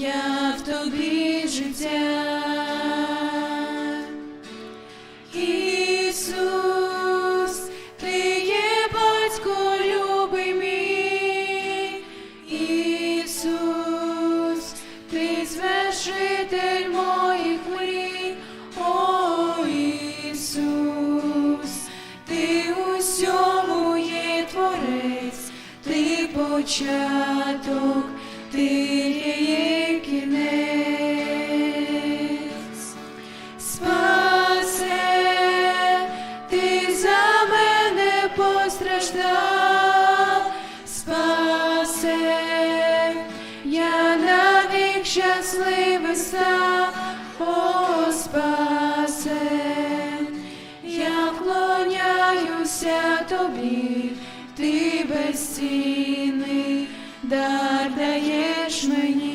я в тобі життя. Ісус, ти є батько любий Ісус, ти звершитель моїх мрій, о ти усьому є творець, ти початок, вклоняюся тобі, ти безцінний дар даєш мені.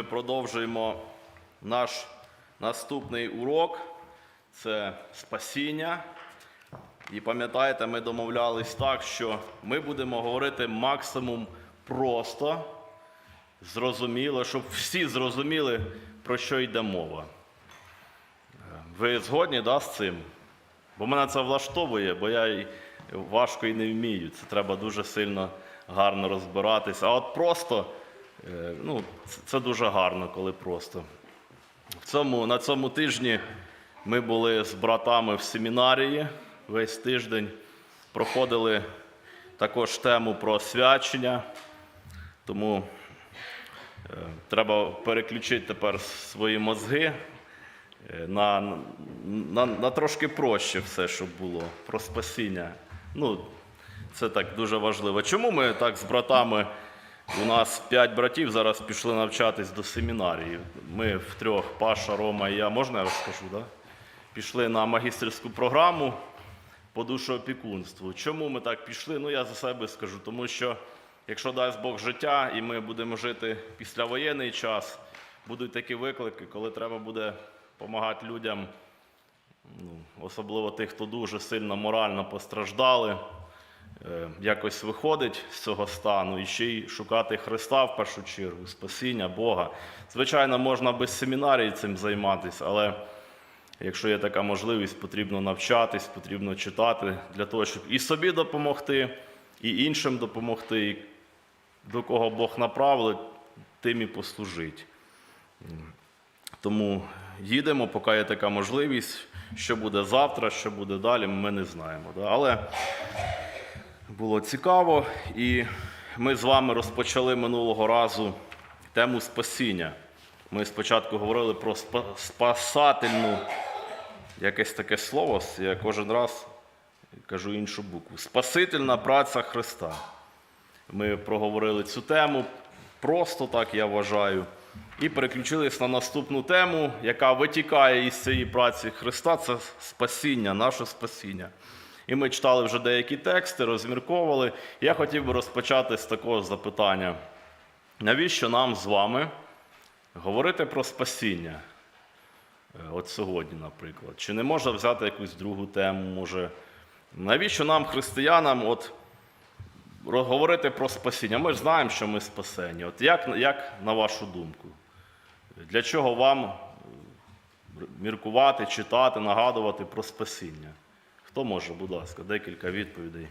Ми продовжуємо наш наступний урок це спасіння. І пам'ятаєте, ми домовлялись так, що ми будемо говорити максимум просто, зрозуміло, щоб всі зрозуміли, про що йде мова. Ви згодні да, з цим? Бо мене це влаштовує, бо я й важко і не вмію. Це треба дуже сильно гарно розбиратися. А от просто, ну, це- дуже гарно, коли просто. В цьому, на цьому тижні ми були з братами в семінарії весь тиждень, проходили також тему про освячення. Тому е, треба переключити тепер свої мозги е, на, на, на трошки проще все, щоб було про спасіння. Ну, це так дуже важливо. Чому ми так з братами? У нас п'ять братів зараз пішли навчатись до семінарії. Ми втрьох, Паша, Рома і я, можна я розкажу, да? пішли на магістерську програму по душоопікунству. Чому ми так пішли? Ну, я за себе скажу, тому що якщо дасть Бог життя, і ми будемо жити післявоєнний час, будуть такі виклики, коли треба буде допомагати людям, ну, особливо тих, хто дуже сильно морально постраждали, якось виходить з цього стану і ще й шукати Христа в першу чергу, спасіння Бога. Звичайно, можна без семінарії цим займатися, але якщо є така можливість, потрібно навчатись, потрібно читати для того, щоб і собі допомогти, і іншим допомогти, і до кого Бог направить, тим і послужить. Тому їдемо, поки є така можливість. Що буде завтра, що буде далі, ми не знаємо. Але було цікаво, і ми з вами розпочали минулого разу тему спасіння. Ми спочатку говорили про спа- спасательну, якесь таке слово, я кожен раз кажу іншу букву. Спасительна праця Христа. Ми проговорили цю тему просто так, я вважаю. І переключились на наступну тему, яка витікає із цієї праці Христа це спасіння, наше спасіння. І ми читали вже деякі тексти, розмірковували. Я хотів би розпочати з такого запитання: навіщо нам з вами говорити про спасіння? Е, От сьогодні, наприклад. Чи не можна взяти якусь другу тему? Може, навіщо нам, християнам, от говорити про спасіння. Ми ж знаємо, що ми спасені. От як, як на вашу думку? Для чого вам е, міркувати, читати, нагадувати про спасіння? Хто може, будь ласка, декілька відповідей.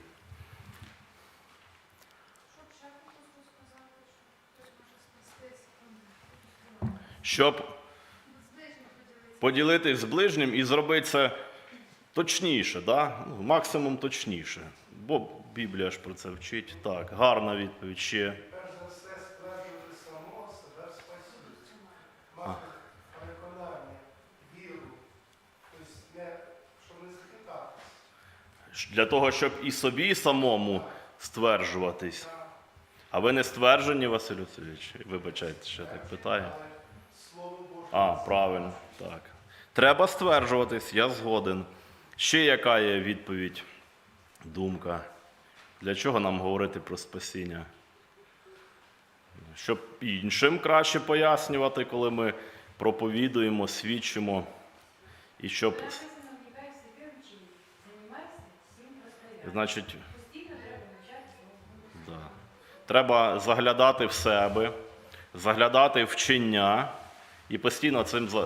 Щоб поділитись з ближнім і зробити це точніше, да? ну, максимум точніше. Бо Біблія ж про це вчить. Так, гарна відповідь ще. Перш за все стверджувати самого себе в спасінні, мати переконання, віру, тобто не, щоб не захитатися. Для того, щоб і собі самому стверджуватись. А ви не стверджені, Василь Васильович? Вибачайте, що я так питаю. А, правильно, так. Треба стверджуватись, я згоден. Ще яка є відповідь, думка? Для чого нам говорити про спасіння? Щоб іншим краще пояснювати, коли ми проповідуємо, свідчимо. І щоб, значить. Да. Треба заглядати в себе, заглядати в вчення і постійно цим е,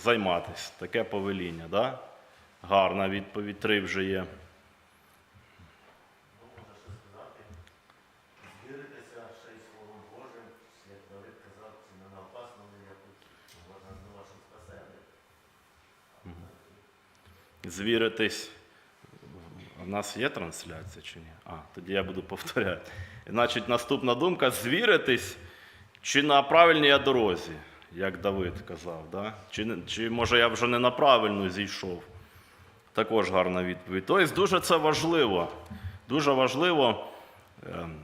займатися. Таке повеління. Да? Гарна відповідь, три вже є. Звіритись. В нас є трансляція чи ні? А, тоді я буду повторяти. Значить, наступна думка: звіритись, чи на правильній я дорозі, як Давид казав. Да? Чи, чи може я вже не на правильну зійшов? Також гарна відповідь. Тобто дуже це важливо. Дуже важливо ем,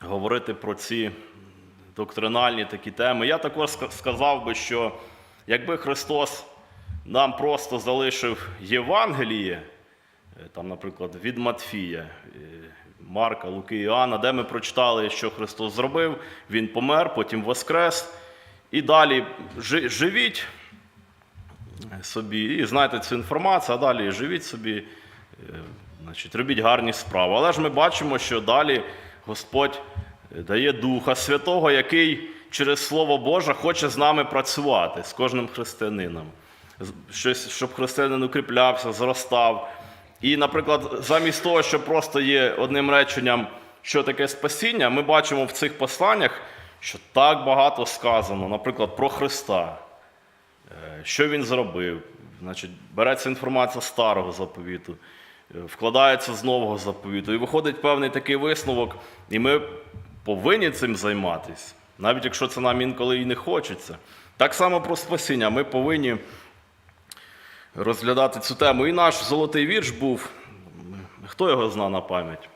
говорити про ці доктринальні такі теми. Я також сказав би, що якби Христос нам просто залишив Євангеліє, е, там, наприклад, від Матфія, е, Марка, Луки, Іоанна, де ми прочитали, що Христос зробив, Він помер, потім воскрес. І далі живіть собі і знайте цю інформацію, а далі живіть собі, е, значить, робіть гарні справи. Але ж ми бачимо, що далі Господь е, дає Духа Святого, який через Слово Боже хоче з нами працювати, з кожним християнином. Щоб християнин укріплявся, зростав. І, наприклад, замість того, що просто є одним реченням, що таке спасіння, ми бачимо в цих посланнях, що так багато сказано, наприклад, про Христа. Е, що він зробив. Значить, береться інформація старого заповіту, е, вкладається з нового заповіту. І виходить певний такий висновок, і ми повинні цим займатися, навіть якщо це нам інколи і не хочеться. Так само про спасіння. Ми повинні розглядати цю тему. І наш золотий вірш був. Хто його зна на пам'ять?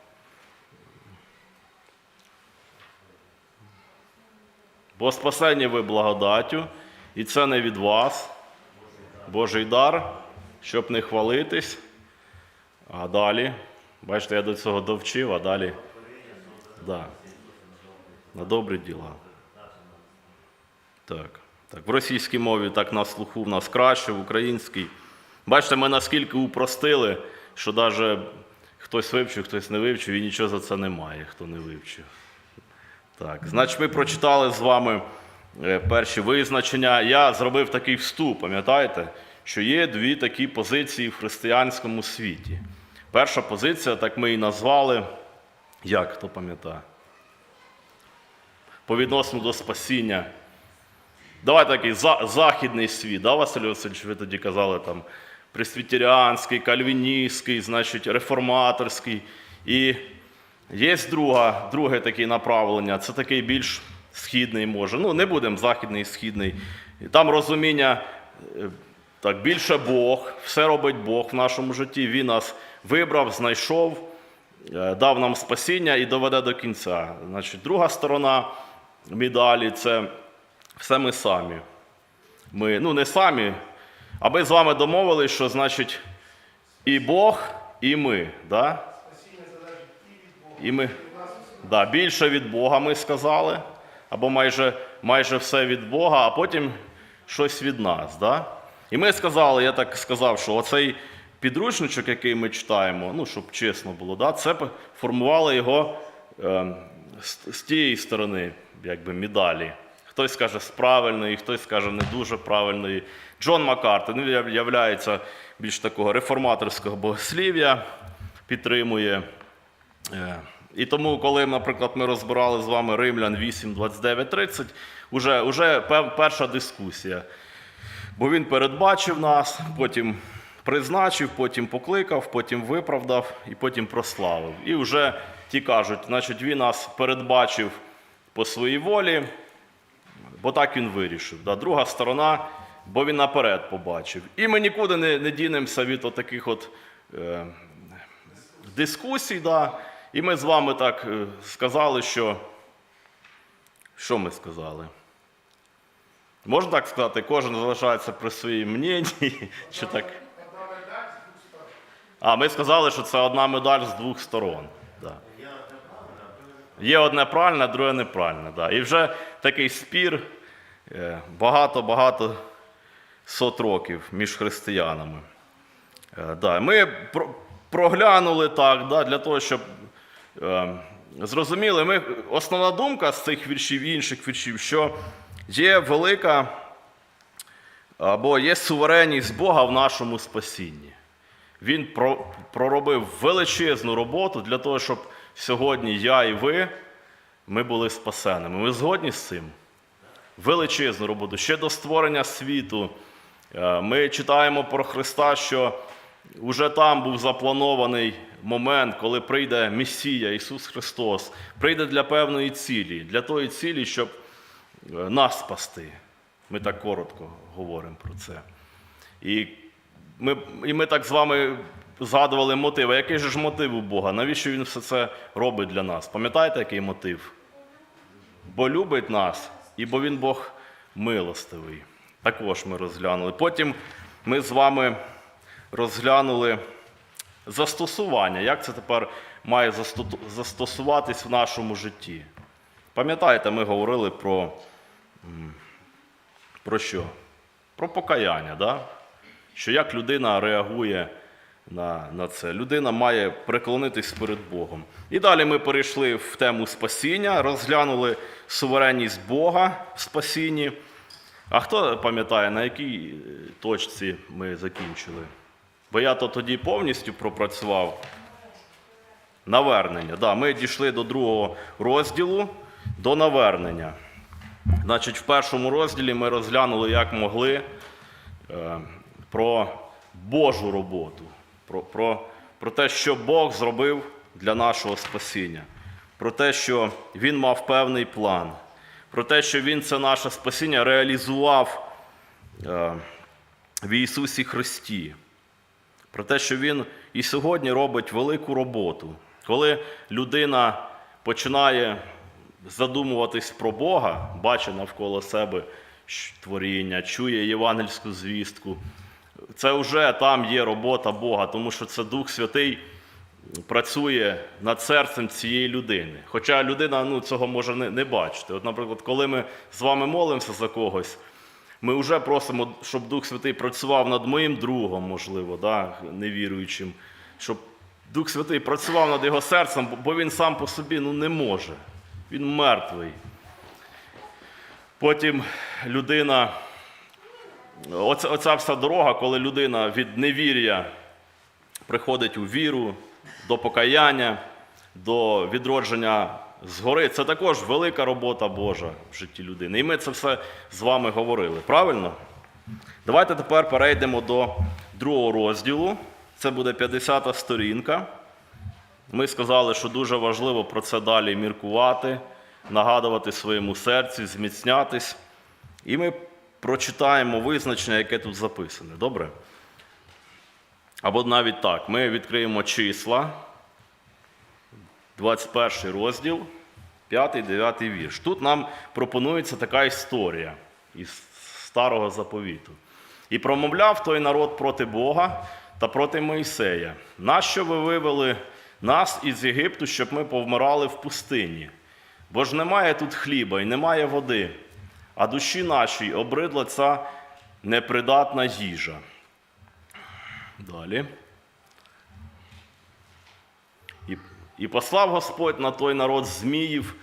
Бо спасені ви благодаттю, і це не від вас, Божий дар, щоб не хвалитись. А далі, бачите, я до цього довчив, а далі да, на добрі діла. Так. Так, в російській мові так на слуху в нас краще, в українській. Бачите, ми наскільки упростили, що навіть хтось вивчив, хтось не вивчив, і нічого за це немає, хто не вивчив. Так, значить, ми прочитали з вами е, перші визначення. Я зробив такий вступ, пам'ятаєте, що є дві такі позиції в християнському світі. Перша позиція, так ми і назвали, як хто пам'ятає? По відносно до спасіння. Давай такий західний світ, да, Василь Васильович, ви тоді казали там пресвітеріанський, кальвіністський, значить, реформаторський. І Є друга, друге таке направлення, це такий більш східний може. Ну, не будемо західний, східний. І Там розуміння, е, так, більше Бог, все робить Бог в нашому житті. Він нас вибрав, знайшов, е, дав нам спасіння і доведе до кінця. Значить, друга сторона медалі це все ми самі. Ми, ну, не самі, а ми з вами домовились, що значить і Бог, і ми. Да? і ми, да, більше від Бога ми сказали, або майже, майже все від Бога, а потім щось від нас. Да? І ми сказали, я так сказав, що оцей підручничок, який ми читаємо, ну, щоб чесно було, да, це формували його е, з, з тієї сторони якби, медалі. Хтось скаже з правильної, хтось скаже не дуже правильної. Джон Маккарти ну, являється більш такого реформаторського богослів'я, підтримує. Е, І тому, коли, наприклад, ми розбирали з вами Римлян 8, 29, 30, уже, уже перша дискусія. Бо він передбачив нас, потім призначив, потім покликав, потім виправдав і потім прославив. І вже ті кажуть, значить, він нас передбачив по своїй волі, бо так він вирішив. Да. Друга сторона, бо він наперед побачив. І ми нікуди не, не дінемося від отаких от, е, дискусій. Да. І ми з вами так е, сказали, що. Що ми сказали? Можна так сказати, кожен залишається при своїй мненні, чи так? А, ми сказали, що це одна медаль з двох сторон. Да. Я одне правильно, а друге Є одне правильне, друге неправильне. Да. І вже такий спір е, багато-багато сот років між християнами. Е, Да. Ми проглянули так, да, для того, щоб е, зрозуміли, ми, основна думка з цих віршів і інших віршів, що є велика або є суверенність Бога в нашому спасінні. Він про- проробив величезну роботу для того, щоб сьогодні я і ви ми були спасеними. Ви згодні з цим? Величезну роботу. Ще до створення світу е, ми читаємо про Христа, що вже там був запланований момент, коли прийде Месія, Ісус Христос, прийде для певної цілі, для тої цілі, щоб е, нас спасти. Ми так коротко говоримо про це. І ми, і ми так з вами згадували мотиви. Який же ж мотив у Бога? Навіщо Він все це робить для нас? Пам'ятаєте, який мотив? Бо любить нас, і бо Він Бог милостивий. Також ми розглянули. Потім ми з вами розглянули застосування, як це тепер має застосуватись в нашому житті. Пам'ятаєте, ми говорили про, про що? Про покаяння, да? що як людина реагує на, на це. Людина має преклонитись перед Богом. І далі ми перейшли в тему спасіння, розглянули суверенність Бога в спасінні. А хто пам'ятає, на якій е, точці ми закінчили? Бо я то тоді повністю пропрацював навернення. Да, ми дійшли до другого розділу до навернення. Значить, в першому розділі ми розглянули, як могли е, про Божу роботу, про, про, про те, що Бог зробив для нашого спасіння, про те, що Він мав певний план, про те, що Він це наше спасіння реалізував е, в Ісусі Христі, про те, що Він і сьогодні робить велику роботу. Коли людина починає задумуватись про Бога, бачить навколо себе творіння, чує євангельську звістку, це вже там є робота Бога, тому що це Дух Святий працює над серцем цієї людини. Хоча людина ну, цього може не, не бачити. От, наприклад, коли ми з вами молимося за когось, ми вже просимо, щоб Дух Святий працював над моїм другом, можливо, да, невіруючим, щоб Дух Святий працював над його серцем, бо- він сам по собі ну, не може. Він мертвий. Потім людина, оця, оця вся дорога, коли людина від невір'я приходить у віру, до покаяння, до відродження згори, це також велика робота Божа в житті людини. І ми це все з вами говорили. Правильно? Давайте тепер перейдемо до другого розділу. Це буде 50-та сторінка. Ми сказали, що дуже важливо про це далі міркувати, нагадувати своєму серці, зміцнятись. І ми прочитаємо визначення, яке тут записане. Добре? Або навіть так, ми відкриємо числа, 21 розділ, 5-9 вірш. Тут нам пропонується така історія із старого заповіту. І промовляв той народ проти Бога та проти Моїсея. Нащо ви вивели нас із Єгипту, щоб ми повмирали в пустині? Бо ж немає тут хліба і немає води, а душі нашій обридла ця непридатна їжа. Далі. І, І послав Господь на той народ зміїв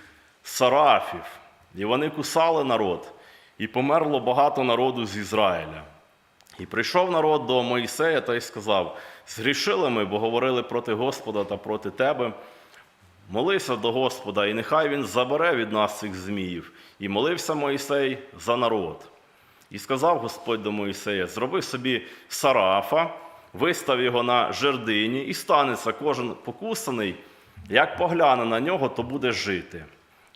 сарафів, і вони кусали народ, і померло багато народу з Ізраїля. І прийшов народ до Моїсея та й сказав: Згрішили ми, бо говорили проти Господа та проти тебе. Молися до Господа, і нехай Він забере від нас цих зміїв. І молився Моїсей за народ. І сказав Господь до Моїсея: Зроби собі сарафа, вистав його на жердині, і станеться кожен покусаний, як погляне на нього, то буде жити.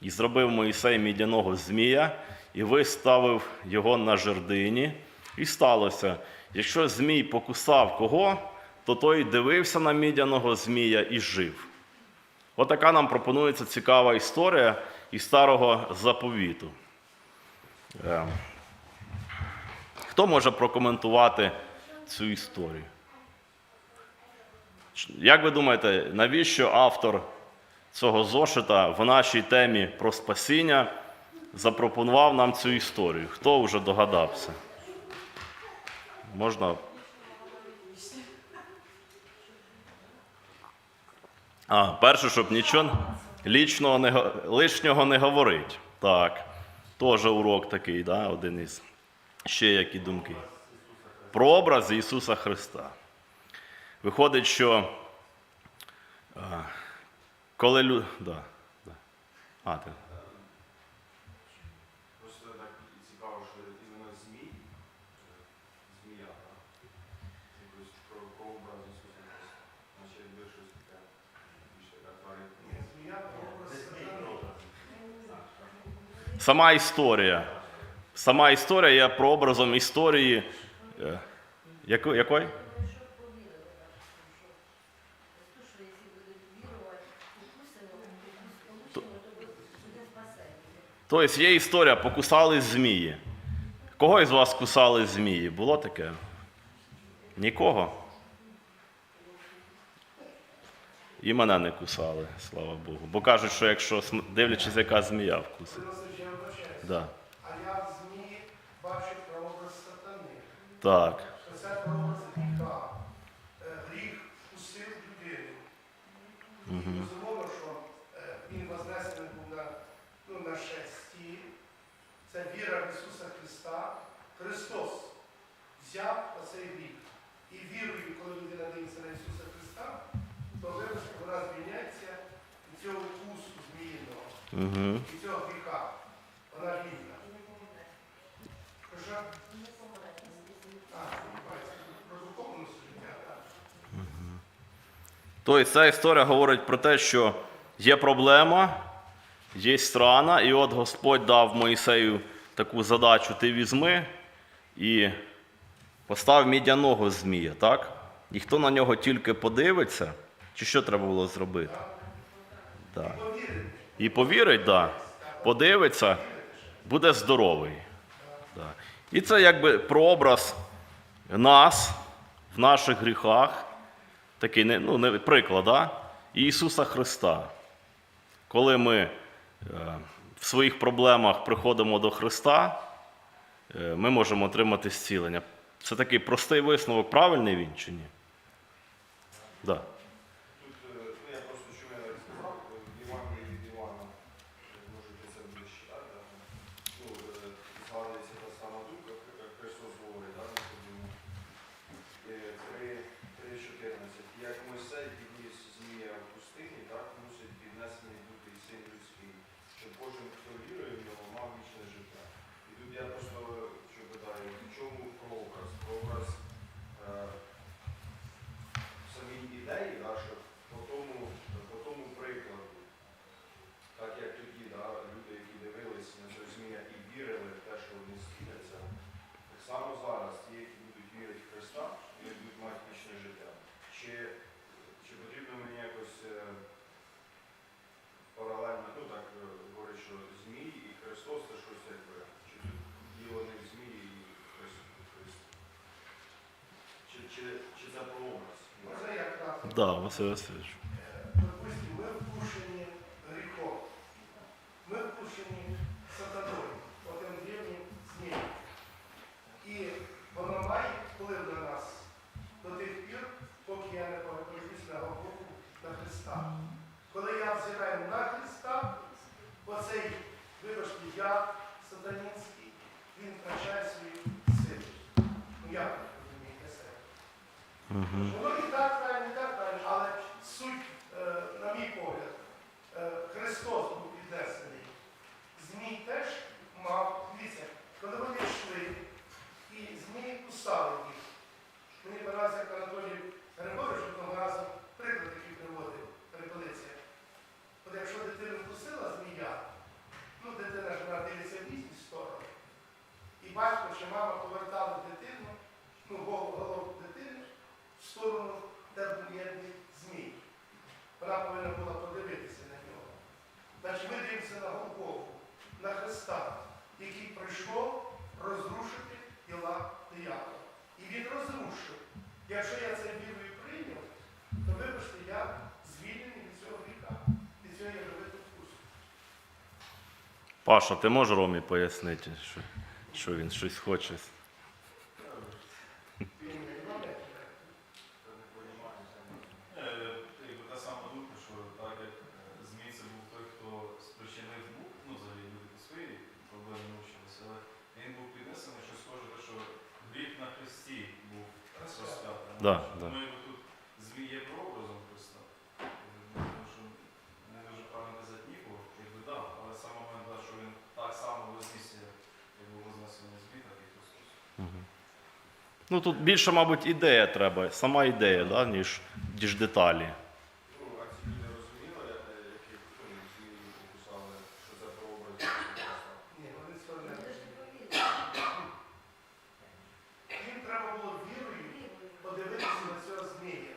І зробив Моїсей мідяного змія, і виставив його на жердині. І сталося, якщо змій покусав кого, то той дивився на мідяного змія і жив. Отака нам пропонується цікава історія із старого заповіту. Е, Хто може прокоментувати цю історію? Як ви думаєте, навіщо автор цього зошита в нашій темі про спасіння запропонував нам цю історію? Хто вже догадався? Можна. А, перше, щоб нічого лічного не, лишнього не говорить. Так. Теж урок такий, да? один із. Ще які думки. Про образ Ісуса Христа. Виходить, що коли лю... да, да. А, ти. Просто так цікаво, що іменно змій, е, змія, так? Якось про, про образ Ісуса Христа. Наче якби щось таке більш така тварина. Ні, змія це образ сатани. Сама історія. Сама історія є прообразом історії. е, яко- якої? Тобто є історія, покусали змії. Кого із вас кусали змії? Було таке? Нікого? І мене не кусали, слава Богу. Бо кажуть, що якщо дивлячись, яка змія вкусить. Да. А я в змії бачив прообраз сатани. Так. Що це прообраз гріха. Е, Гріх вкусив людину. І безумовно, що е, він вознесений був на, ну, на шесті. Це віра в Ісуса Христа. Христос взяв на цей гріх. І вірою, коли людина дивиться на Ісуса Христа, то вона звільняється від цього вкусу зміїного. Угу. І цього гріха. Вона вільна. Прошу? А, бачите, про духовну життя, так. Тобто ця історія говорить про те, що є проблема, є страна, і от Господь дав Моїсею таку задачу: ти візьми і постав мідяного змія, так? І хто на нього тільки подивиться, чи що треба було зробити? Так. І повірить, да. подивиться, буде здоровий. Да. І це якби прообраз нас в наших гріхах такий ну, приклад, да? Ісуса Христа. Коли ми е, в своїх проблемах приходимо до Христа, е, ми можемо отримати зцілення. Це такий простий висновок, правильний він чи ні? Да. Тут, е, ну я просто що я так сказав, е, в Євангелії від Івана, е, можете це буде читати, да, ну, е, згадується та сама думка, як Христос говорить, да, Никодиму. Е, 3, 3.14. Як Мойсей підніс змія в пустині, так мусить піднесений бути і син людський, щоб кожен, хто вірує в нього, мав вічне життя. І тут я просто е, що питаю, в чому прообраз? Прообраз е, в самій ідеї, да, що по тому, по тому прикладу, так як тоді да, люди, які дивились на цього змія і вірили в те, що вони зціляться, так само зараз ті, які будуть вірити в Христа, вони будуть мати вічне життя. Чи, чи потрібно мені якось е, паралельно, ну так е, говорить, що Змій і Христос це щось якби, чи тут діло не в Змії і Христос? Чи, чи, чи це прообраз? так. Да, Василь Васильович. Допустим, ми вкушені гріхом. Ми вкушені сатаною, отим древнім змієм. І воно має вплив на нас до тих пір, поки я не повернусь на Голгофу на Христа. Коли ім'я сатанінський, він втрачає свою силу. Ну як ви розумієте себе? Воно і так правильно, і так правильно, але суть, е, на мій погляд, е, Христос був піднесений. Змій теж мав, дивіться, коли вони йшли, і змії кусали їх. Мені подобається, як Анатолій Григорович одного разу приклад такий приводив, перепелиця. От якщо дитину вкусила змія, ну дитина ж вона дивиться в різні сторони. І батько чи мама повертали дитину, ну голову, голову дитини в сторону, де був єдний змій. Вона повинна була подивитися на нього. Значить, ми дивимося на Голгофу, на Христа, який прийшов розрушити діла диявола. І він розрушив. Якщо я це вірою прийняв, то вибачте, я звільнений від цього гріха, від цього ядовитого вкусу. Паша, ти можеш Ромі пояснити, що, що він щось хоче? Е, якби та сама думка, що так як е, Змій це був той, хто спричинив бук, ну взагалі люди по своїй проблеми навчилися, але він був піднесений, що схоже, те, що гріх на Христі був розп'ятий. Да, да. Тому якби тут Змій є прообразом Христа. Е, Тому що не дуже правильно казати нікого, якби да, але саме момент, да, що він так само вознісся, як був вознесений Змій, так і Христос. Ну тут більше, мабуть, ідея треба, сама ідея, да, ніж, ніж деталі. Ну, а ці люди розуміли, е, які ну, змії покусали, що це прообраз Христа? Ні, вони цього не Вони ж розуміють. не повірили. Їм треба було вірою подивитися на цього змія.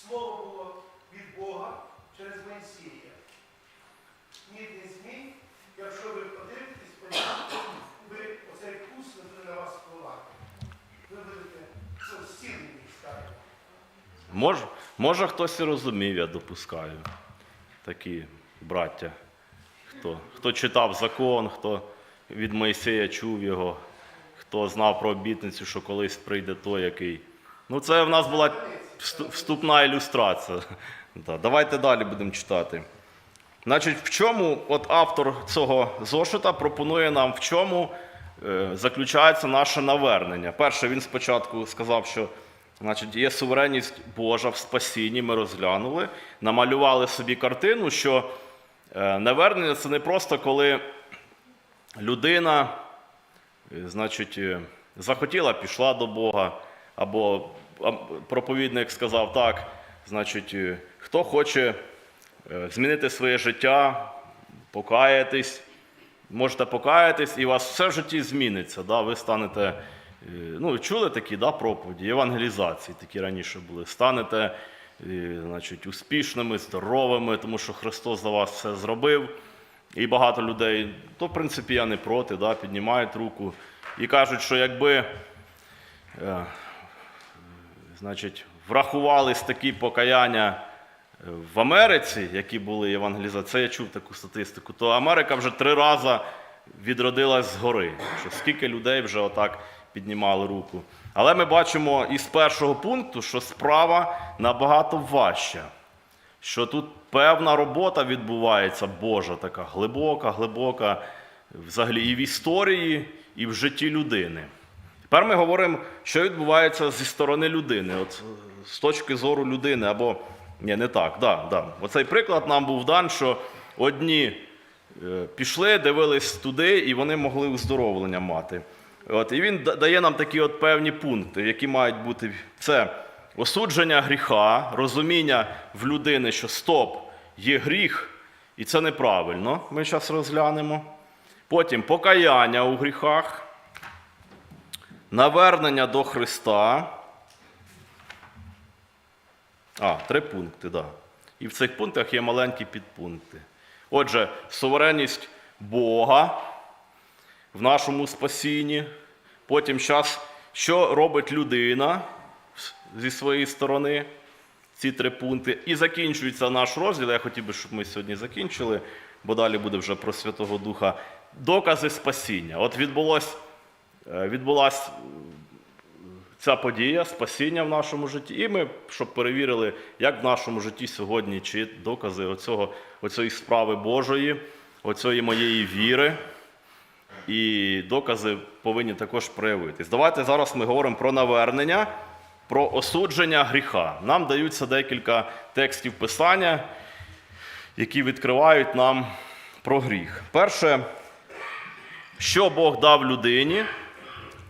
Слово було від Бога через Моїсія. Ніякий змій, якщо ви подивитесь, подивитесь, ви оцей вкус не буде на вас впливати. Ви будете ну, зцілені, скажімо. Мож, може хтось і розумів, я допускаю. Такі браття. Хто, хто читав закон, хто від Моїсея чув його, хто знав про обітницю, що колись прийде той, який. Ну, це в нас була вступна ілюстрація. Да, Давайте далі будемо читати. Значить, в чому от автор цього зошита пропонує нам, в чому е, заключається наше навернення. Перше, він спочатку сказав, що значить, є суверенність Божа в спасінні, ми розглянули, намалювали собі картину, що е, навернення це не просто коли людина е, значить, е, захотіла, пішла до Бога, або проповідник сказав так, значить, хто хоче змінити своє життя, покаятись, можете покаятись, і у вас все в житті зміниться. Да? Ви станете, ну, чули такі да, проповіді, евангелізації такі раніше були. Станете е, значить, успішними, здоровими, тому що Христос за вас все зробив. І багато людей, то в принципі я не проти, да, піднімають руку і кажуть, що якби е, значить, врахувались такі покаяння е, в Америці, які були евангелізації, це я чув таку статистику, то Америка вже три рази відродилась згори. Що скільки людей вже отак піднімали руку. Але ми бачимо із першого пункту, що справа набагато важча що тут певна робота відбувається Божа, така глибока, глибока, взагалі і в історії, і в житті людини. Тепер ми говоримо, що відбувається зі сторони людини, от з точки зору людини, або ні, не так. Да, да. Оцей приклад нам був дан, що одні е, пішли, дивились туди, і вони могли уздоровлення мати. От, і він дає нам такі от певні пункти, які мають бути. Це осудження гріха, розуміння в людини, що стоп, є гріх, і це неправильно. Ми зараз розглянемо. Потім покаяння у гріхах, навернення до Христа. А, три пункти, так. Да. І в цих пунктах є маленькі підпункти. Отже, суверенність Бога в нашому спасінні. Потім час, що робить людина зі своєї сторони. Ці три пункти. І закінчується наш розділ. Я хотів би, щоб ми сьогодні закінчили, бо далі буде вже про Святого Духа. Докази спасіння. От е, відбулась ця подія, спасіння в нашому житті. І ми, щоб перевірили, як в нашому житті сьогодні, чи докази оцього, оцієї справи Божої, оцієї моєї віри. І докази повинні також проявитись. Давайте зараз ми говоримо про навернення, про осудження гріха. Нам даються декілька текстів писання, які відкривають нам про гріх. Перше, що Бог дав людині,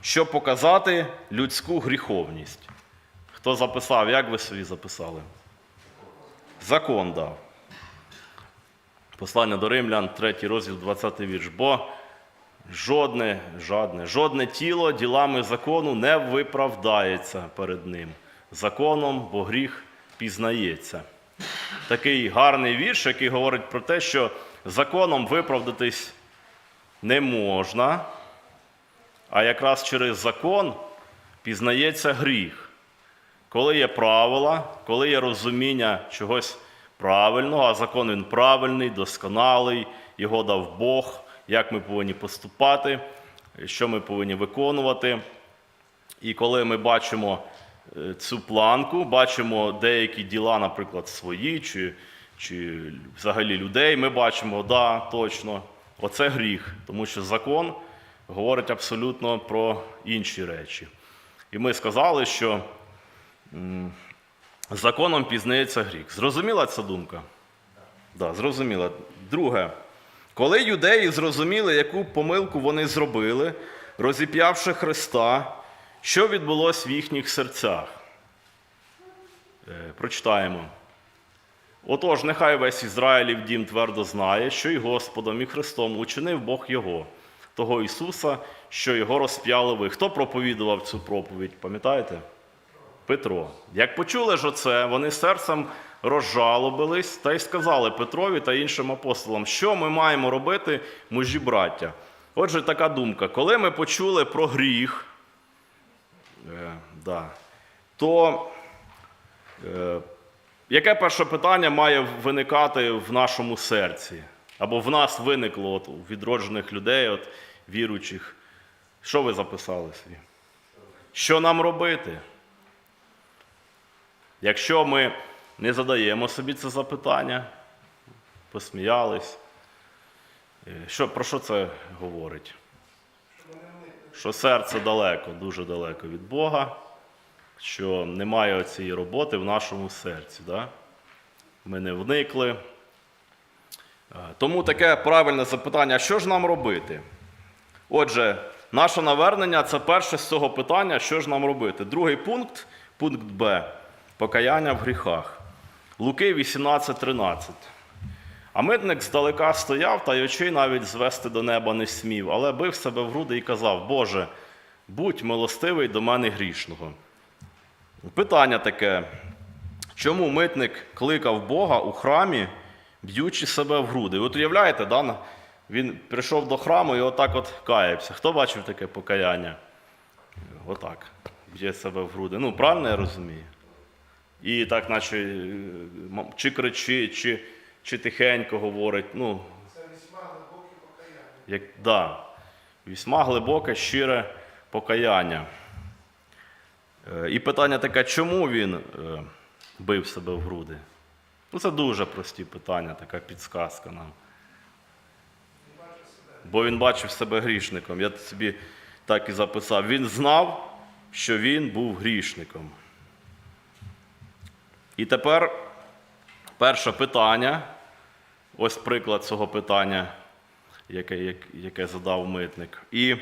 щоб показати людську гріховність. Хто записав, як ви собі записали? Закон дав. Послання до Римлян, 3 розділ, 20 вірш. Бо жодне, жодне, жодне тіло ділами закону не виправдається перед ним. Законом, бо гріх пізнається. Такий гарний вірш, який говорить про те, що законом виправдатись не можна, а якраз через закон пізнається гріх. Коли є правила, коли є розуміння чогось правильного, а закон він правильний, досконалий, його дав Бог, як ми повинні поступати, що ми повинні виконувати. І коли ми бачимо е, цю планку, бачимо деякі діла, наприклад, свої чи, чи взагалі людей, ми бачимо, да, точно, оце гріх, тому що закон говорить абсолютно про інші речі. І ми сказали, що законом пізнається гріх. Зрозуміла ця думка? Да, зрозуміла. Друге, коли юдеї зрозуміли, яку помилку вони зробили, розіп'явши Христа, що відбулося в їхніх серцях? Е, Прочитаємо. Отож, нехай весь Ізраїлів дім твердо знає, що і Господом, і Христом учинив Бог Його, того Ісуса, що Його розп'яли ви. Хто проповідував цю проповідь, пам'ятаєте? Петро. Як почули ж оце, вони серцем розжалобились та й сказали Петрові та іншим апостолам, що ми маємо робити, мужі браття. Отже, така думка. Коли ми почули про гріх, е, да, то е, яке перше питання має виникати в нашому серці? Або в нас виникло от, у відроджених людей, от, віруючих? Що ви записали собі? Що нам робити? Якщо ми не задаємо собі це запитання, посміялись, е, що, про що це говорить? Що серце далеко, дуже далеко від Бога, що немає цієї роботи в нашому серці. Да? Ми не вникли. Е, Тому таке правильне запитання, що ж нам робити? Отже, наше навернення це перше з цього питання, що ж нам робити. Другий пункт, пункт Б. Покаяння в гріхах. Луки 18:13. А митник здалека стояв та й очей навіть звести до неба не смів, але бив себе в груди і казав: Боже, будь милостивий до мене грішного. Питання таке: чому митник кликав Бога у храмі, б'ючи себе в груди? От уявляєте, да? він прийшов до храму і отак от каявся. Хто бачив таке покаяння? Отак. Б'є себе в груди. Ну, правильно я розумію? І так, наче, е, чи кричить, чи, чи тихенько говорить. Ну, Це весьма глибоке покаяння. як, да, весьма глибоке, щире покаяння. Е, І питання таке, чому він е, бив себе в груди? Ну, це дуже прості питання, така підсказка нам. Бо він бачив себе грішником. Я собі так і записав. Він знав, що він був грішником. І тепер перше питання. Ось приклад цього питання, яке, як- яке задав митник. І